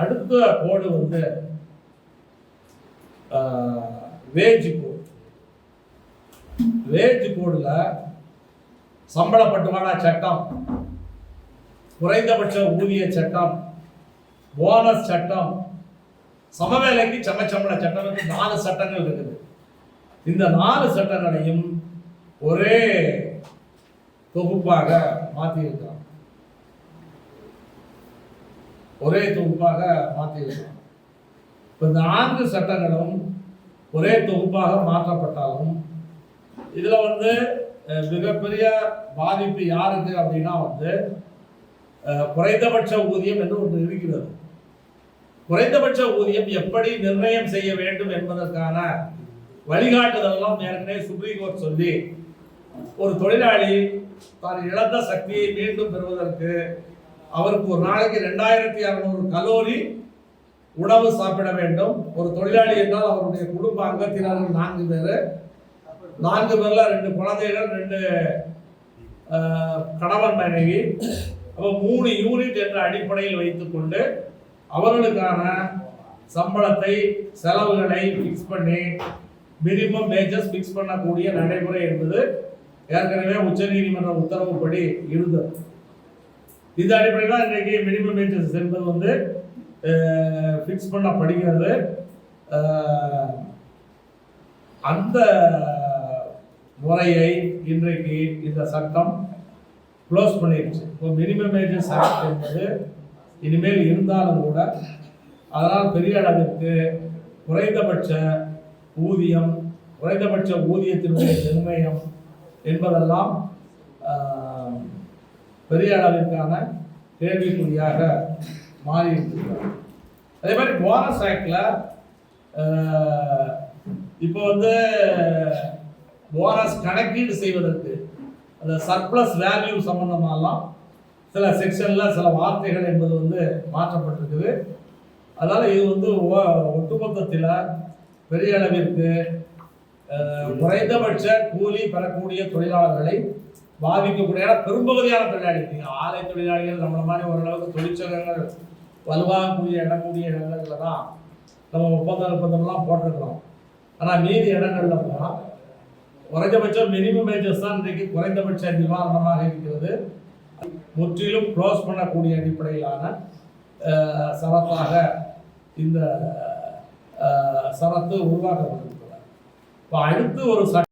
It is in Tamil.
அடுத்த கோடு வந்து வேஜ் கோடு வேஜ் கோடில் சம்பளப்பட்டுமான சட்டம். குறைந்தபட்ச ஊதிய சட்டம். போனஸ் சட்டம். சமவேலைக்கு சமச்சம்பள சட்டம் நாலு சட்டங்கள் இருக்குது. இந்த நாலு சட்டங்களையும் ஒரே தொகுப்பாக மாற்றியிருக்காங்க ஒரே தொகுப்பாக மாற்றியிருக்கிறோம். இப்போ இந்த நான்கு சட்டங்களும் ஒரே தொகுப்பாக மாற்றப்பட்டாலும் இதில் வந்து மிகப்பெரிய பாதிப்பு யாருக்கு அப்படின்னா வந்து குறைந்தபட்ச ஊதியம் என்று ஒன்று இருக்கிறது. குறைந்தபட்ச ஊதியம் எப்படி நிர்ணயம் செய்ய வேண்டும் என்பதற்கான வழிகாட்டுதலெல்லாம் ஏற்கனவே சுப்ரீம் கோர்ட் சொல்லி ஒரு தொழிலாளி தான் இழந்த சக்தியை மீண்டும் பெறுவதற்கு அவருக்கு ஒரு நாளைக்கு ரெண்டாயிரத்தி அறுநூறு கலோரி உணவு சாப்பிட வேண்டும். ஒரு தொழிலாளி என்றால் அவருடைய குடும்ப அங்கத்தினர்கள் நான்கு பேர். நான்கு பேரில் ரெண்டு குழந்தைகள் ரெண்டு கணவன் மனைவி. அப்போ மூணு யூனிட் என்ற அடிப்படையில் வைத்துக்கொண்டு அவர்களுக்கான சம்பளத்தை செலவுகளை ஃபிக்ஸ் பண்ணி மினிமம் வேஜஸ் ஃபிக்ஸ் பண்ணக்கூடிய நடைமுறை என்பது ஏற்கனவே உச்சநீதிமன்ற உத்தரவுப்படி இருந்தது. இந்த அடிப்படையில் தான் இன்றைக்கு மினிமம் வேஜஸ் என்பது வந்து ஃபிக்ஸ் பண்ணப்படுகிறது படிக்கிறது அந்த முறையை இன்றைக்கு இந்த சட்டம் க்ளோஸ் பண்ணிடுச்சு இப்போ மினிமம் வேஜஸ் ஆக்ட் என்பது இனிமேல் இருந்தாலும் கூட அதனால் பெரிய அளவிற்கு குறைந்தபட்ச ஊதியம் குறைந்தபட்ச ஊதியத்தினுடைய நிர்ணயம் என்பதெல்லாம் பெரிய அளவிற்கான கேள்விக்குறியாக மாறி அதே மாதிரி போனஸ் ஆக்டில் இப்போ வந்து போனஸ் கணக்கீடு செய்வதற்கு அந்த சர்ப்ளஸ் வேல்யூ சம்பந்தமாலாம் சில செக்ஷனில் சில வார்த்தைகள் என்பது வந்து மாற்றப்பட்டிருக்குது. அதனால் இது வந்து ஒ- ஒட்டுமொத்தத்தில் பெரிய அளவிற்கு குறைந்தபட்ச கூலி பெறக்கூடிய தொழிலாளர்களை பாதிக்கக்கூடிய ஏன்னா பெரும்பகுதியான தொழிலாளிகள் ஆலை தொழிலாளிகள் நம்மள மாதிரி ஓரளவுக்கு தொழிற்சங்கங்கள் வலுவாகக்கூடிய இடக்கூடிய இடங்களில் தான் நம்ம ஒப்பந்த ஒப்பந்தம்லாம் போட்டிருக்கிறோம். ஆனால் மீதி இடங்கள்ல போனால் குறைந்தபட்சம் மினிமம் வேஜஸ் தான் இன்றைக்கு குறைந்தபட்ச நிவாரணமாக இருக்கிறது. முற்றிலும் க்ளோஸ் பண்ணக்கூடிய அடிப்படையிலான சரத்தாக இந்த சரத்து உருவாக்கப்பட்டிருக்கிறது. இப்போ அடுத்து ஒரு சட்ட